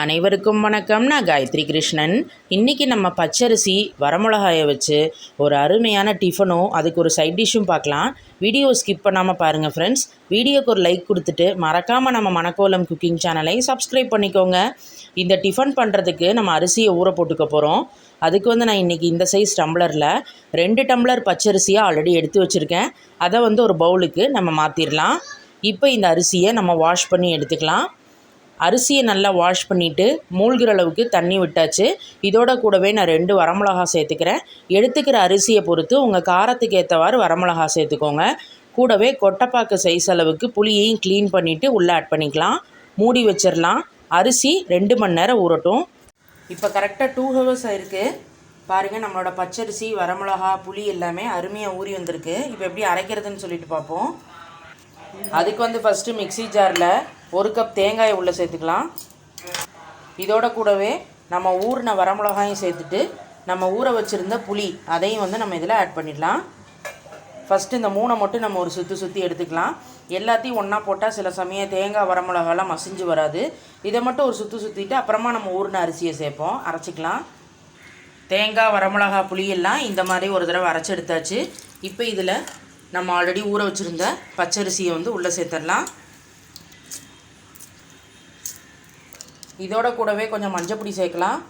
அனைவருக்கும் வணக்கம். நான் காயத்ரி கிருஷ்ணன். இன்றைக்கி நம்ம பச்சரிசி வரமிளகாயை வச்சு ஒரு அருமையான டிஃபனும் அதுக்கு ஒரு சைட் டிஷ்ஷும் பார்க்கலாம். வீடியோ ஸ்கிப் பண்ணாமல் பாருங்கள் ஃப்ரெண்ட்ஸ் வீடியோக்கு ஒரு லைக் கொடுத்துட்டு மறக்காமல் நம்ம மணக்கோலம் குக்கிங் சேனலை சப்ஸ்கிரைப் பண்ணிக்கோங்க. இந்த டிஃபன் பண்ணுறதுக்கு நம்ம அரிசியை ஊற போட்டுக்க போகிறோம் அதுக்கு வந்து நான் இன்றைக்கி இந்த சைஸ் டம்ளரில் ரெண்டு டம்ளர் பச்சரிசியாக ஆல்ரெடி எடுத்து வச்சுருக்கேன். அதை வந்து ஒரு பவுலுக்கு நம்ம மாற்றிடலாம் இப்போ இந்த அரிசியை நம்ம வாஷ் பண்ணி எடுத்துக்கலாம். அரிசியை நல்லா வாஷ் பண்ணிவிட்டு மூழ்கிற அளவுக்கு தண்ணி விட்டாச்சு. இதோட கூடவே நான் ரெண்டு வரமிளகா சேர்த்துக்கிறேன். எடுத்துக்கிற அரிசியை பொறுத்து உங்கள் காரத்துக்கு ஏற்றவாறு வரமிளகா சேர்த்துக்கோங்க. கூடவே கொட்டைப்பாக்கு சைஸ் அளவுக்கு புளியையும் க்ளீன் பண்ணிவிட்டு உள்ளே ஆட் பண்ணிக்கலாம். மூடி வச்சிடலாம் அரிசி ரெண்டு மணி நேரம் ஊறட்டும். இப்போ கரெக்டாக டூ ஹவர்ஸ் ஆயிருக்கு. பாருங்கள் நம்மளோட பச்சரிசி வரமிளகா புளி எல்லாமே அருமையாக ஊறி வந்திருக்கு. இப்போ எப்படி அரைக்கிறதுன்னு சொல்லிட்டு பார்ப்போம். அதுக்கு வந்து ஃபஸ்ட்டு மிக்ஸி ஜாரில் ஒரு கப் தேங்காயை உள்ளே சேர்த்துக்கலாம். இதோட கூடவே நம்ம ஊறின வரமிளகாயும் சேர்த்துட்டு நம்ம ஊற வச்சுருந்த புளி அதையும் வந்து நம்ம இதில் ஆட் பண்ணிடலாம். ஃபஸ்ட்டு இந்த மூணை மட்டும் நம்ம ஒரு சுற்றி சுற்றி எடுத்துக்கலாம். எல்லாத்தையும் ஒன்றா போட்டால் சில சமயம் தேங்காய் வரமிளகாலாம் மசிஞ்சு வராது. இதை மட்டும் ஒரு சுற்றி சுற்றிட்டு அப்புறமா நம்ம ஊறின அரிசியை சேர்ப்போம். அரைச்சிக்கலாம். தேங்காய் வரமிளகா புளியெல்லாம் இந்த மாதிரி ஒரு தடவை அரைச்சி எடுத்தாச்சு. இப்போ இதில் நம்ம ஆல்ரெடி ஊற வச்சுருந்த பச்சரிசியை வந்து உள்ளே சேர்த்துடலாம் இதோட கூடவே கொஞ்சம் மஞ்சப்பொடி சேர்க்கலாம்.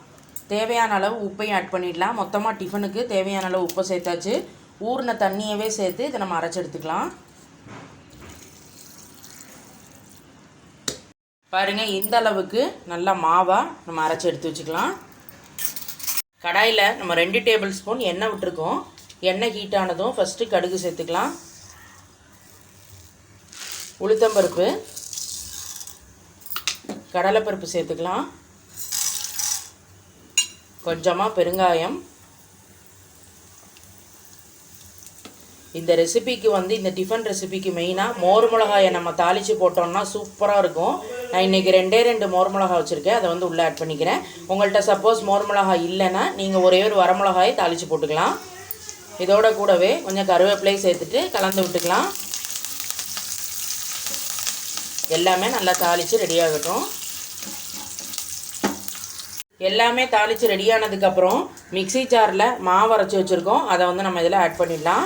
தேவையான அளவு உப்பையும் ஆட் பண்ணிடலாம். மொத்தமாக டிஃபனுக்கு தேவையான அளவு உப்பை சேர்த்தாச்சு. ஊறின தண்ணியவே சேர்த்து இதை நம்ம அரைச்சி எடுத்துக்கலாம். பாருங்கள் இந்த அளவுக்கு நல்லா மாவாக நம்ம அரைச்சி எடுத்து வச்சுக்கலாம். கடாயில் நம்ம ரெண்டு டேபிள் ஸ்பூன் எண்ணெய் விட்டுருக்கோம். எண்ணெய் ஹீட் ஆனதும் ஃபஸ்ட்டு கடுகு சேர்த்துக்கலாம். உளுத்தம்பருப்பு கடலைப்பருப்பு சேர்த்துக்கலாம். கொஞ்சமாக பெருங்காயம். இந்த ரெசிபிக்கு வந்து இந்த டிஃபன் ரெசிபிக்கு மெயினாக மோர் மிளகாயை நம்ம தாளித்து போட்டோம்னா சூப்பராக இருக்கும். நான் இன்றைக்கி ரெண்டே ரெண்டு மோர் மிளகாய் வச்சுருக்கேன். அதை வந்து உள்ளே ஆட் பண்ணிக்கிறேன். உங்கள்கிட்ட சப்போஸ் மோர் மிளகாய் இல்லைன்னா நீங்கள் ஒரே ஒரு வரமிளகாயை தாளித்து போட்டுக்கலாம். இதோட கூடவே கொஞ்சம் கருவேப்பிலையும் சேர்த்துட்டு கலந்து விட்டுக்கலாம். எல்லாமே நல்லா தாளித்து ரெடியாகட்டும் எல்லாமே தாளித்து ரெடியானதுக்கப்புறம் மிக்ஸி ஜாரில் மாவு அரைச்சி வச்சுருக்கோம். அதை வந்து நம்ம இதில் ஆட் பண்ணிடலாம்.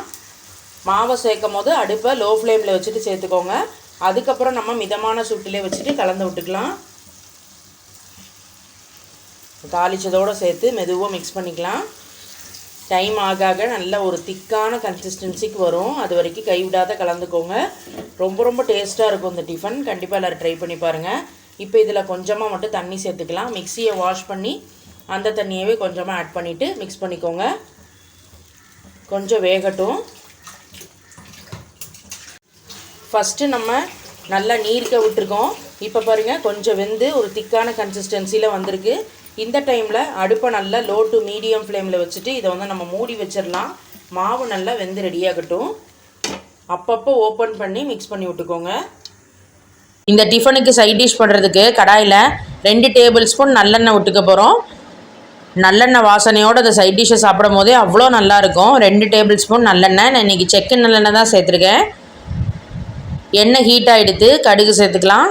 மாவை சேர்க்கும் போது அடுப்பை லோ ஃப்ளேமில் வச்சுட்டு சேர்த்துக்கோங்க. அதுக்கப்புறம் நம்ம மிதமான சுட்டிலே வச்சுட்டு கலந்து விட்டுக்கலாம். தாளித்ததோடு சேர்த்து மெதுவாக மிக்ஸ் பண்ணிக்கலாம். டைம் ஆக ஆக நல்ல ஒரு திக்கான கன்சிஸ்டன்சிக்கு வரும். அது வரைக்கும் கைவிடாத கலந்துக்கோங்க. ரொம்ப ரொம்ப டேஸ்ட்டாக இருக்கும் இந்த டிஃபன் கண்டிப்பாக எல்லோரும் ட்ரை பண்ணி பாருங்கள் இப்போ இதில் கொஞ்சமாக மட்டும் தண்ணி சேர்த்துக்கலாம். மிக்சியை வாஷ் பண்ணி அந்த தண்ணியவே கொஞ்சமாக ஆட் பண்ணிவிட்டு மிக்ஸ் பண்ணிக்கோங்க. கொஞ்சம் வேகட்டும். ஃபஸ்ட்டு நம்ம நல்லா நீர்க்க விட்டுருக்கோம். இப்போ பாருங்கள் கொஞ்சம் வெந்து ஒரு திக்கான கன்சிஸ்டன்சியில் வந்திருக்கு. இந்த டைமில் அடுப்பை நல்லா லோ டு மீடியம் ஃப்ளேமில் வச்சுட்டு இதை வந்து நம்ம மூடி வச்சிடலாம். மாவு நல்லா வெந்து ரெடியாகட்டும் அப்பப்போ ஓப்பன் பண்ணி மிக்ஸ் பண்ணி விட்டுக்கோங்க. இந்த டிஃபனுக்கு சைட் டிஷ் பண்ணுறதுக்கு கடாயில் ரெண்டு டேபிள் ஸ்பூன் நல்லெண்ணெய் விட்டுக்க போகிறோம் நல்லெண்ணெய் வாசனையோடு அந்த சைட் டிஷ்ஷை சாப்பிடும் போதே அவ்வளோ நல்லாயிருக்கும் ரெண்டு டேபிள் ஸ்பூன் நல்லெண்ணெய். நான் இன்றைக்கி செக்கு நல்லெண்ணெய் தான் சேர்த்துருக்கேன். எண்ணெய் ஹீட் ஆகிடுத்து கடுகு சேர்த்துக்கலாம்.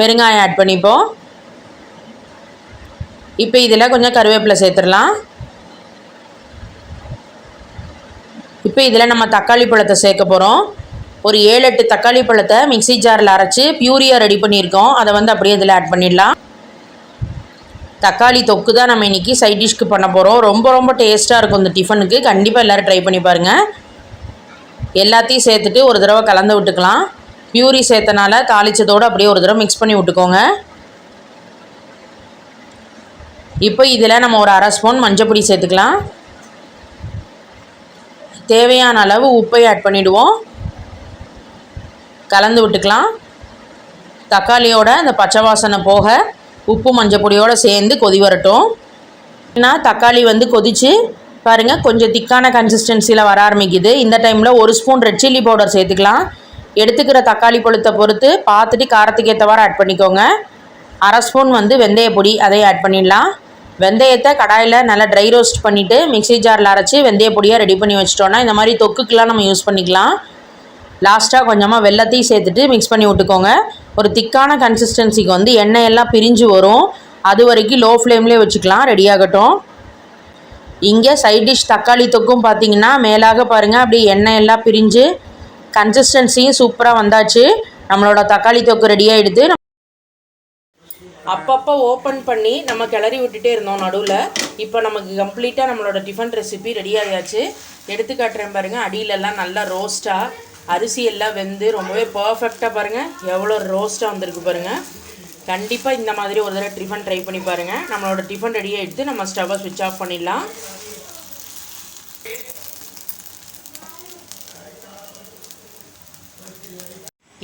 பெருங்காயம் ஆட் பண்ணிப்போம். இப்போ இதில் கொஞ்சம் கருவேப்பிலை சேர்த்துடலாம். இப்போ இதில் நம்ம தக்காளி பழத்தை சேர்க்க போகிறோம் ஒரு ஏழு எட்டு தக்காளி பழத்தை மிக்ஸி ஜாரில் அரைச்சி பியூரியாக ரெடி பண்ணியிருக்கோம். அதை வந்து அப்படியே இதில் ஆட் பண்ணிடலாம். தக்காளி தொக்கு தான் நம்ம இன்றைக்கி சைட் டிஷ்க்கு பண்ண போகிறோம் ரொம்ப ரொம்ப டேஸ்ட்டாக இருக்கும் இந்த டிஃபனுக்கு கண்டிப்பாக எல்லோரும் ட்ரை பண்ணி பாருங்கள் எல்லாத்தையும் சேர்த்துட்டு ஒரு தடவை கலந்து விட்டுக்கலாம். பியூரி சேர்த்தனால தாளித்ததோடு அப்படியே ஒரு தடவை மிக்ஸ் பண்ணி விட்டுக்கோங்க. இப்போ இதில் நம்ம ஒரு அரை ஸ்பூன் மஞ்சப்பொடி சேர்த்துக்கலாம். தேவையான அளவு உப்பை ஆட் பண்ணிவிடுவோம் கலந்து விட்டுக்கலாம். தக்காளியோட அந்த பச்சை வாசனை போக உப்பு மஞ்சள் பொடியோடு சேர்ந்து கொதி வரட்டும். ஏன்னா தக்காளி வந்து கொதித்து பாருங்கள் கொஞ்சம் திக்கான கன்சிஸ்டன்சியில் வர ஆரம்பிக்குது. இந்த டைமில் ஒரு ஸ்பூன் ரெட் சில்லி பவுடர் சேர்த்துக்கலாம். எடுத்துக்கிற தக்காளி பழுத்தை பொறுத்து பார்த்துட்டு காரத்துக்கு ஏற்றவாறு ஆட் பண்ணிக்கோங்க. அரை ஸ்பூன் வந்து வெந்தய பொடி அதையும் ஆட் பண்ணிடலாம். வெந்தயத்தை கடாயில் நல்லா ட்ரை ரோஸ்ட் பண்ணிவிட்டு மிக்ஸி ஜாரில் அரைச்சி வெந்தய பொடியாக ரெடி பண்ணி வச்சிட்டோன்னா இந்த மாதிரி தொக்குக்கெலாம் நம்ம யூஸ் பண்ணிக்கலாம். லாஸ்ட்டாக கொஞ்சமாக வெள்ளத்தையும் சேர்த்துட்டு மிக்ஸ் பண்ணி விட்டுக்கோங்க. ஒரு திக்கான கன்சிஸ்டன்சிக்கு வந்து எண்ணெய் எல்லாம் பிரிஞ்சு வரும். அது வரைக்கும் லோ ஃப்ளேம்லேயே வச்சுக்கலாம் ரெடியாகட்டும் இங்கே சைட் டிஷ் தக்காளி தொக்கும் பார்த்தீங்கன்னா மேலாக பாருங்கள் அப்படியே எண்ணெய் எல்லாம் பிரிஞ்சு கன்சிஸ்டன்சியும் சூப்பராக வந்தாச்சு. நம்மளோட தக்காளி தொக்கு ரெடியாக எடுத்து அப்பப்போ ஓப்பன் பண்ணி நம்ம கிளறி விட்டுட்டே இருந்தோம் நடுவில். இப்போ நமக்கு கம்ப்ளீட்டாக நம்மளோட டிஃபன் ரெசிபி ரெடி ஆகியாச்சு எடுத்து காட்டுறேன் பாருங்கள் அடியிலெல்லாம் நல்லா ரோஸ்ட்டாக அரிசி எல்லாம் வெந்து ரொம்பவே பர்ஃபெக்டாக பாருங்கள் எவ்வளோ ரோஸ்ட்டாக வந்திருக்கு பாருங்கள் கண்டிப்பாக இந்த மாதிரி ஒரு தடவை டிஃபன் ட்ரை பண்ணி பாருங்கள் நம்மளோட டிஃபன் ரெடியாக எடுத்து நம்ம ஸ்டவ்வை சுவிட்ச் ஆஃப் பண்ணிடலாம்.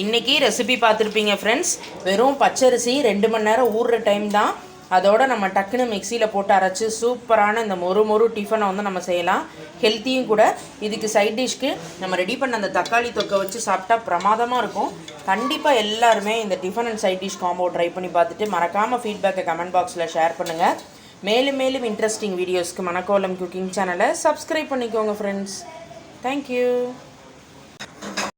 இன்றைக்கி ரெசிபி பார்த்துருப்பீங்க ஃப்ரெண்ட்ஸ் வெறும் பச்சரிசி ரெண்டு மணி நேரம் ஊறுற டைம் தான். அதோடு நம்ம டக்குன்னு மிக்சியில் போட்டு அரைச்சி சூப்பரான இந்த மொறு மொறு டிஃபனை வந்து நம்ம செய்யலாம். ஹெல்த்தியும் கூட. இதுக்கு சைட் டிஷ்க்கு நம்ம ரெடி பண்ண அந்த தக்காளி தொக்கை வச்சு சாப்பிட்டா பிரமாதமாக இருக்கும். கண்டிப்பாக எல்லாருமே இந்த tiffin and side dish combo try பண்ணி பார்த்துட்டு மறக்காமல் ஃபீட்பேக்கை கமெண்ட் பாக்ஸில் ஷேர் பண்ணுங்கள் மேலும் மேலும் இன்ட்ரெஸ்டிங் வீடியோஸ்க்கு மணக்கோலம் குக்கிங் சேனலை சப்ஸ்கிரைப் பண்ணிக்கோங்க ஃப்ரெண்ட்ஸ் தேங்க்யூ